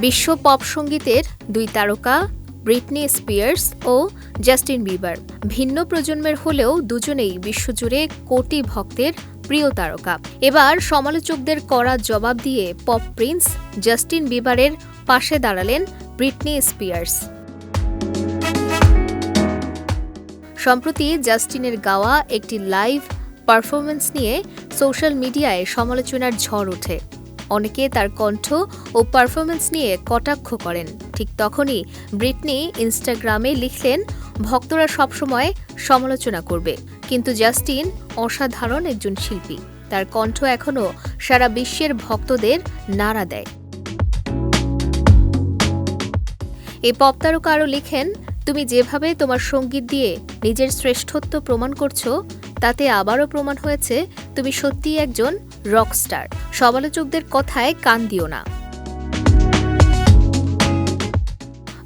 বিশ্ব পপ সঙ্গীতের দুই তারকা ব্রিটনি স্পিয়ার্স ও জাস্টিন বিবার। ভিন্ন প্রজন্মের হলেও দুজনেই বিশ্বজুড়ে কোটি ভক্তের প্রিয় তারকা। এবার সমালোচকদের করা জবাব দিয়ে পপ প্রিন্স জাস্টিন বিবারের পাশে দাঁড়ালেন ব্রিটনি স্পিয়ার্স। সম্প্রতি জাস্টিনের গাওয়া একটি লাইভ পারফরমেন্স নিয়ে সোশ্যাল মিডিয়ায় সমালোচনার ঝড় ওঠে। অনেকে তার কণ্ঠ ও পারফরমেন্স নিয়ে কটাক্ষ করেন। ঠিক তখনই ব্রিটনি ইনস্টাগ্রামে লিখলেন, ভক্তরা সবসময় সমালোচনা করবে। কিন্তু জাস্টিন অসাধারণ একজন শিল্পী। তার কণ্ঠ এখনও সারা বিশ্বের ভক্তদের নাড়া দেয়। এই পপ তারকা আরও লিখেন, তুমি যেভাবে তোমার সংগীত দিয়ে নিজের শ্রেষ্ঠত্ব প্রমাণ করছ তাতে আবারও প্রমাণ হয়েছে তুমি সত্যিই একজন রকস্টার সমালোচকদের কথায় কান দিও না।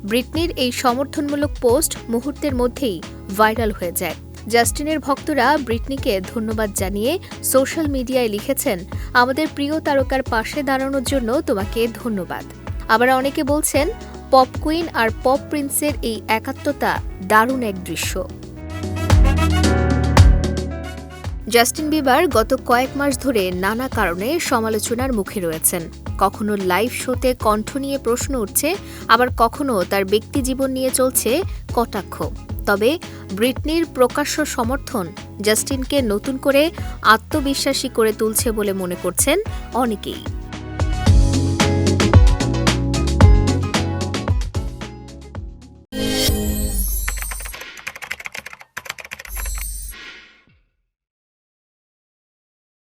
ব্রিটনির এই সমর্থনমূলক পোস্ট মুহূর্তের মধ্যেই ভাইরাল হয়ে যায়। জাস্টিনের ভক্তরা ব্রিটনিকে ধন্যবাদ জানিয়ে সোশ্যাল মিডিয়ায় লিখেছেন, আমাদের প্রিয় তারকার পাশে দাঁড়ানোর জন্য তোমাকে ধন্যবাদ। আবার অনেকে বলছেন, পপ কুইন আর পপ প্রিন্সের এই একাত্মতা দারুণ এক দৃশ্য। জাস্টিন বিবার গত কয়েক মাস ধরে নানা কারণে সমালোচনার মুখে রয়েছেন। কখনো লাইভ শোতে কণ্ঠ নিয়ে প্রশ্ন উঠছে, আবার কখনো তার ব্যক্তি জীবন নিয়ে চলছে কটাক্ষ। তবে ব্রিটনির প্রকাশ্য সমর্থন জাস্টিনকে নতুন করে আত্মবিশ্বাসী করে তুলছে বলে মনে করছেন অনেকেই।